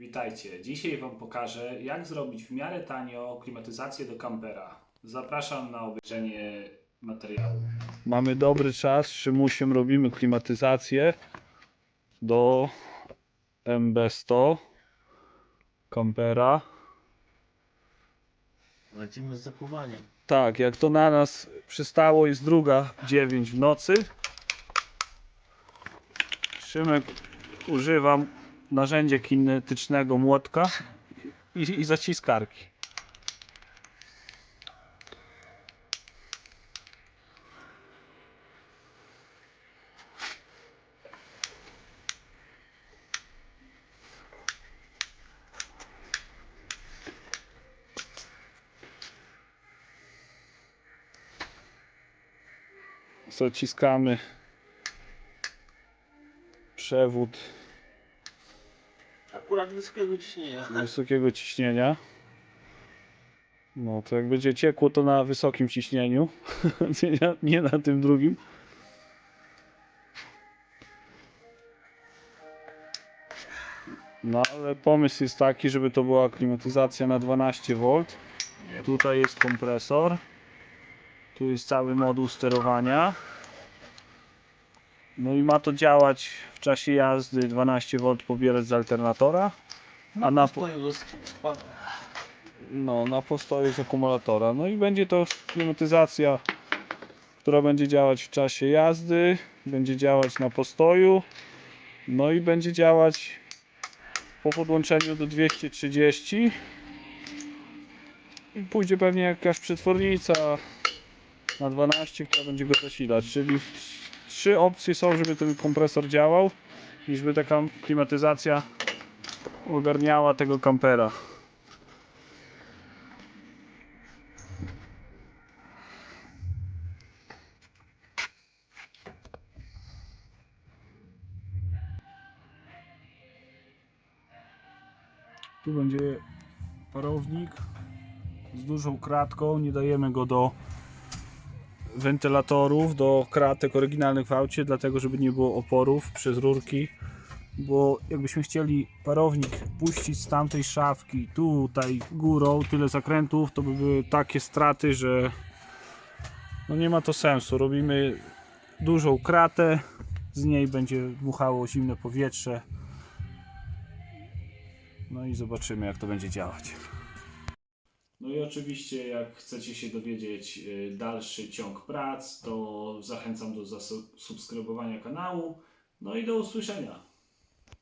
Witajcie. Dzisiaj Wam pokażę, jak zrobić w miarę tanio klimatyzację do kampera. Zapraszam na obejrzenie materiału. Mamy dobry czas, Szymusiem robimy klimatyzację do MB100 kampera. Lecimy z zakuwaniem. Tak, jak to na nas przystało, jest druga 9 w nocy. Szymek używam narzędzia kinetycznego młotka i, i zaciskarki. Zaciskamy przewód Akurat wysokiego ciśnienia. wysokiego ciśnienia. No to jak będzie ciekło, to na wysokim ciśnieniu, nie, na- nie na tym drugim. No ale pomysł jest taki, żeby to była klimatyzacja na 12 V. Tutaj jest kompresor. Tu jest cały moduł sterowania. No i ma to działać w czasie jazdy 12 V pobierać z alternatora. A na, po- no, na postoju z akumulatora. No i będzie to klimatyzacja, która będzie działać w czasie jazdy, będzie działać na postoju, no i będzie działać po podłączeniu do 230. I pójdzie pewnie jakaś przetwornica na 12, która będzie go zasilać. Czyli trzy opcje są, żeby ten kompresor działał i żeby taka klimatyzacja ogarniała tego kampera. Tu będzie parownik z dużą kratką. Nie dajemy go do wentylatorów, do kratek oryginalnych w aucie, dlatego żeby nie było oporów przez rurki. Bo jakbyśmy chcieli parownik puścić z tamtej szafki tutaj górą, tyle zakrętów, to by były takie straty, że no nie ma to sensu. Robimy dużą kratę, z niej będzie dmuchało zimne powietrze. No i zobaczymy, jak to będzie działać. Oczywiście, jak chcecie się dowiedzieć y, dalszy ciąg prac, to zachęcam do zasubskrybowania kanału. No i do usłyszenia.